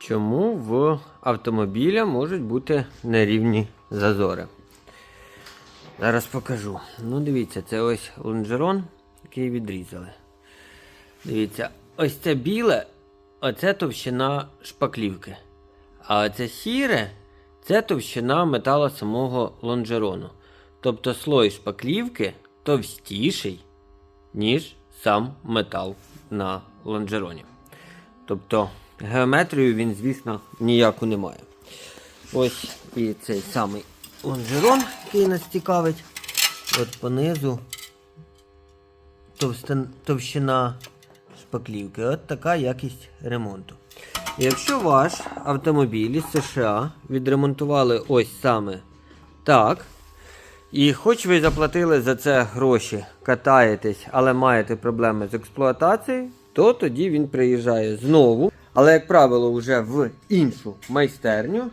чому в автомобіля можуть бути нерівні зазори. Зараз покажу. Ну, дивіться, це ось лонжерон, який відрізали. Дивіться, ось це біле, оце товщина шпаклівки. А оце сіре це товщина метала самого лонжерону. Тобто слой шпаклівки товстіший, ніж сам метал на лонжероні. Тобто геометрію він, звісно, ніяку не має. Ось і цей самий лонжерон, який нас цікавить. От понизу товщина шпаклівки. От така якість ремонту. Якщо ваш автомобіль із США відремонтували ось саме так, і хоч ви заплатили за це гроші, катаєтесь, але маєте проблеми з експлуатацією, то тоді він приїжджає знову. Але, як правило, вже в іншу майстерню.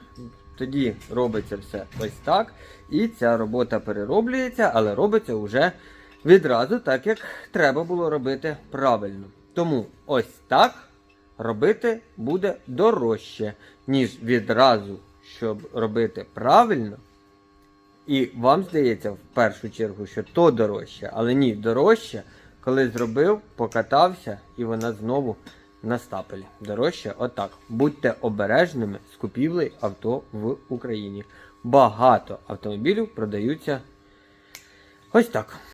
Тоді робиться все ось так. І ця робота перероблюється, але робиться вже відразу, так як треба було робити правильно. Тому ось так робити буде дорожче, ніж відразу, щоб робити правильно. І вам здається в першу чергу, що то дорожче, але ні, дорожче, коли зробив, покатався, і вона знову на стапелі. Дорожче отак. Будьте обережними з купівлею авто в Україні. Багато автомобілів продаються ось так.